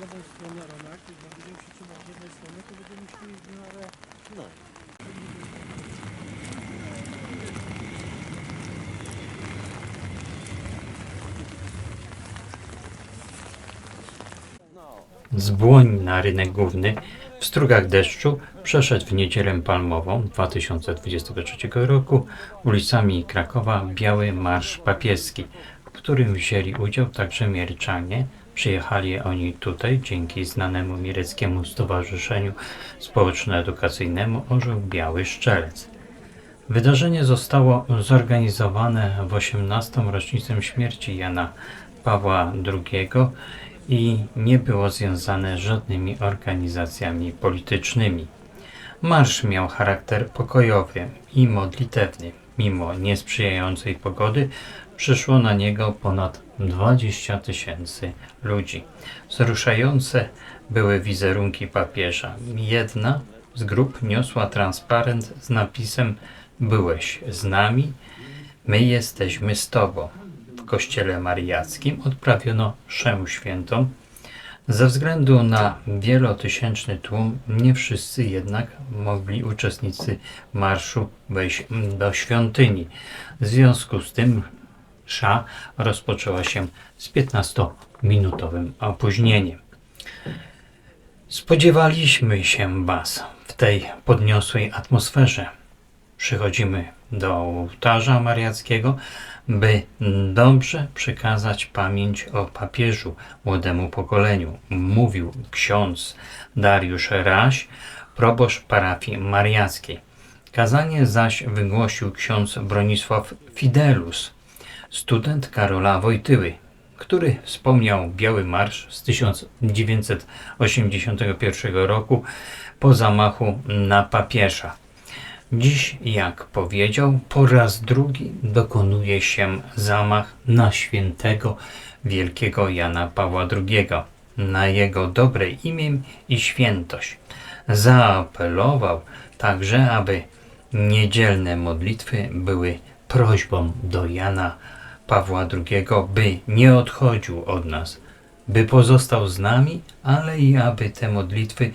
lewą stronę Romak, jak będziemy się trzymać z jednej strony, to będziemy szli w miarę... No. Z Błoń na rynek główny w strugach deszczu przeszedł w niedzielę palmową 2023 roku ulicami Krakowa Biały Marsz Papieski, w którym wzięli udział także Mierczanie. Przyjechali oni tutaj dzięki znanemu Mieleckiemu Stowarzyszeniu Społeczno-Edukacyjnemu Orzeł Biały Szczelec. Wydarzenie zostało zorganizowane w 18. rocznicę śmierci Jana Pawła II i nie było związane z żadnymi organizacjami politycznymi. Marsz miał charakter pokojowy i modlitewny. Mimo niesprzyjającej pogody przyszło na niego ponad 20 tysięcy ludzi. Wzruszające były wizerunki papieża. Jedna z grup niosła transparent z napisem Byłeś z nami, my jesteśmy z Tobą. W kościele mariackim odprawiono mszę świętą. Ze względu na wielotysięczny tłum, nie wszyscy jednak mogli uczestnicy marszu wejść do świątyni. W związku z tym msza rozpoczęła się z 15-minutowym opóźnieniem. Spodziewaliśmy się Was w tej podniosłej atmosferze. Przychodzimy do ołtarza mariackiego, by dobrze przekazać pamięć o papieżu młodemu pokoleniu, mówił ksiądz Dariusz Raś, proboszcz parafii mariackiej. Kazanie zaś wygłosił ksiądz Bronisław Fidelus, student Karola Wojtyły, który wspomniał Biały Marsz z 1981 roku po zamachu na papieża. Dziś, jak powiedział, po raz drugi dokonuje się zamach na świętego wielkiego Jana Pawła II, na jego dobre imię i świętość. Zaapelował także, aby niedzielne modlitwy były prośbą do Jana Pawła II, by nie odchodził od nas, by pozostał z nami, ale i aby te modlitwy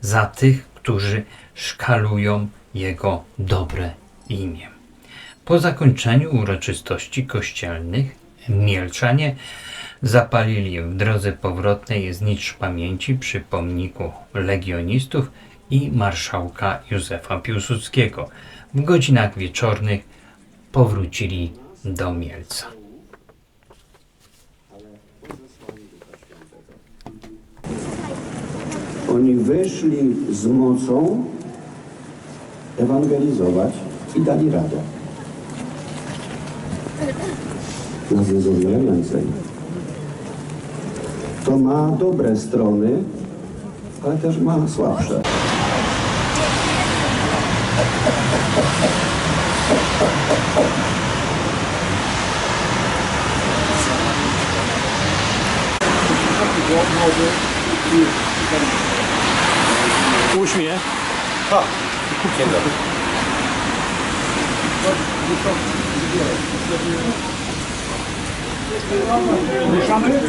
za tych, którzy szkalują jego dobre imię. Po zakończeniu uroczystości kościelnych Mielczanie zapalili w drodze powrotnej znicz pamięci przy pomniku legionistów i marszałka Józefa Piłsudskiego. W godzinach wieczornych powrócili do Mielca. Oni wyszli z mocą ewangelizować i dali radę. Nas jest więcej. To ma dobre strony, ale też ma słabsze. wody i Uśmiech. Ha! Dzień dobry. Mieszamy?